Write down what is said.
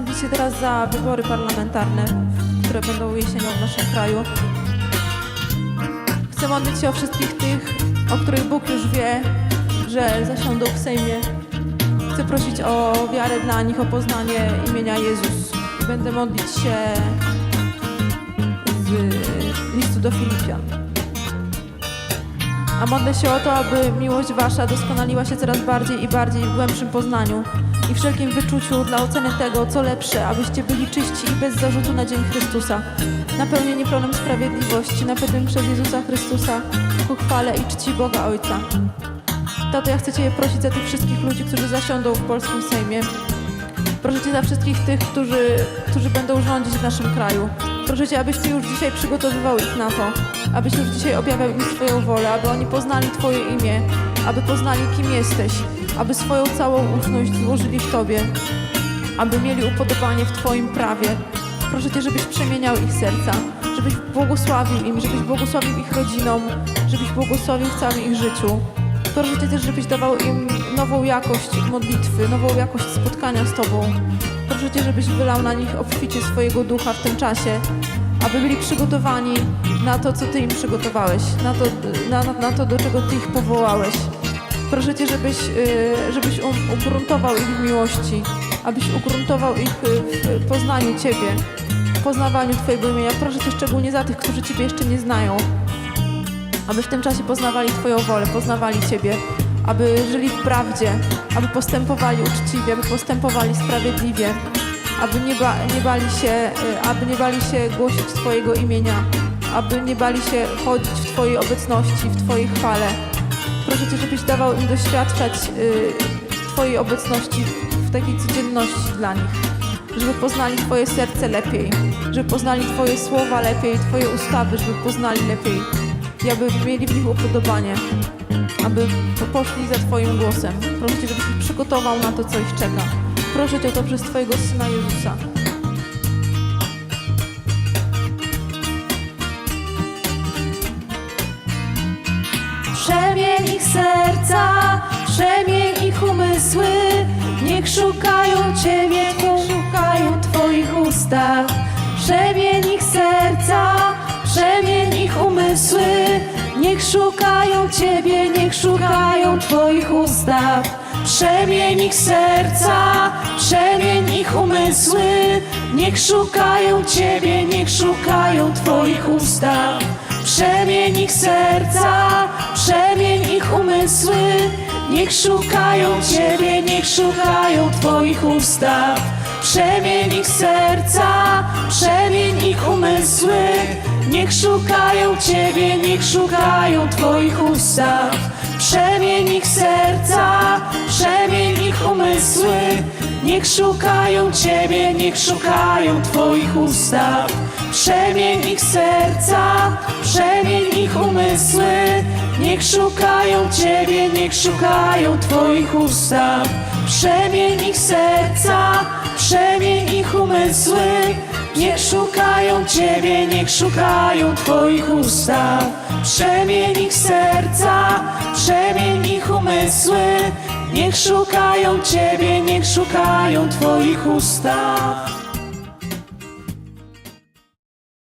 modlić się teraz za wybory parlamentarne, które będą jesienią w naszym kraju. Chcę modlić się o wszystkich tych, o których Bóg już wie, że zasiądą w Sejmie. Chcę prosić o wiarę dla nich, o poznanie imienia Jezus. Będę modlić się z listu do Filipian. A modlę się o to, aby miłość Wasza doskonaliła się coraz bardziej i bardziej w głębszym poznaniu i wszelkim wyczuciu dla oceny tego, co lepsze, abyście byli czyści i bez zarzutu na dzień Chrystusa, napełnieni pełnym sprawiedliwości, napełnieni przez Jezusa Chrystusa ku chwale i czci Boga Ojca. Tato, ja chcę Cię prosić za tych wszystkich ludzi, którzy zasiądą w polskim Sejmie. Proszę Cię za wszystkich tych, którzy, którzy będą rządzić w naszym kraju. Proszę Cię, abyś Ty już dzisiaj przygotowywał ich na to, abyś już dzisiaj objawiał im Twoją wolę, aby oni poznali Twoje imię, aby poznali, kim jesteś, aby swoją całą ufność złożyli w Tobie, aby mieli upodobanie w Twoim prawie. Proszę Cię, żebyś przemieniał ich serca, żebyś błogosławił im, żebyś błogosławił ich rodzinom, żebyś błogosławił w całym ich życiu. Proszę Cię też, żebyś dawał im nową jakość modlitwy, nową jakość spotkania z Tobą. Proszę Cię, żebyś wylał na nich obficie swojego ducha w tym czasie, aby byli przygotowani na to, co Ty im przygotowałeś, na to, na, na, to do czego Ty ich powołałeś. Proszę Cię, żebyś, y, żebyś um, ugruntował ich w miłości, abyś ugruntował ich y, w poznaniu Ciebie, w poznawaniu Twojego imienia. Proszę Cię szczególnie za tych, którzy Ciebie jeszcze nie znają, aby w tym czasie poznawali Twoją wolę, poznawali Ciebie, aby żyli w prawdzie, aby postępowali uczciwie, aby postępowali sprawiedliwie, aby nie, ba, nie bali się, y, aby nie bali się głosić Twojego imienia, aby nie bali się chodzić w Twojej obecności, w Twojej chwale. Proszę Cię, żebyś dawał im doświadczać y, Twojej obecności w takiej codzienności dla nich, żeby poznali Twoje serce lepiej, żeby poznali Twoje słowa lepiej, Twoje ustawy, żeby poznali lepiej i aby mieli w nich upodobanie, aby po- poszli za Twoim głosem. Proszę Cię, żebyś ich przygotował na to, co ich czeka. Proszę Cię o to przez Twojego Syna Jezusa. Przemień ich serca, przemień ich umysły, niech szukają Ciebie, niech szukają Twoich ustaw. Ich umysły, niech szukają Ciebie, niech szukają Twoich ustaw. Przemień ich serca, przemień ich umysły, niech szukają Ciebie, niech szukają Twoich ustaw. Przemień ich serca, przemień ich umysły, niech szukają Ciebie, niech szukają Twoich ustaw. Przemień ich serca, przemień ich umysły, niech szukają Ciebie, niech szukają Twoich ustaw. Przemień ich serca, przemień ich umysły, niech szukają Ciebie, niech szukają Twoich ustaw. Przemień ich serca, przemień ich umysły, niech szukają Ciebie, niech szukają Twoich ustaw. Przemień ich serca, przemień ich umysły, niech szukają Ciebie, niech szukają Twoich ustaw. Przemień ich serca, przemień ich umysły, niech szukają Ciebie, niech szukają Twoich ustaw.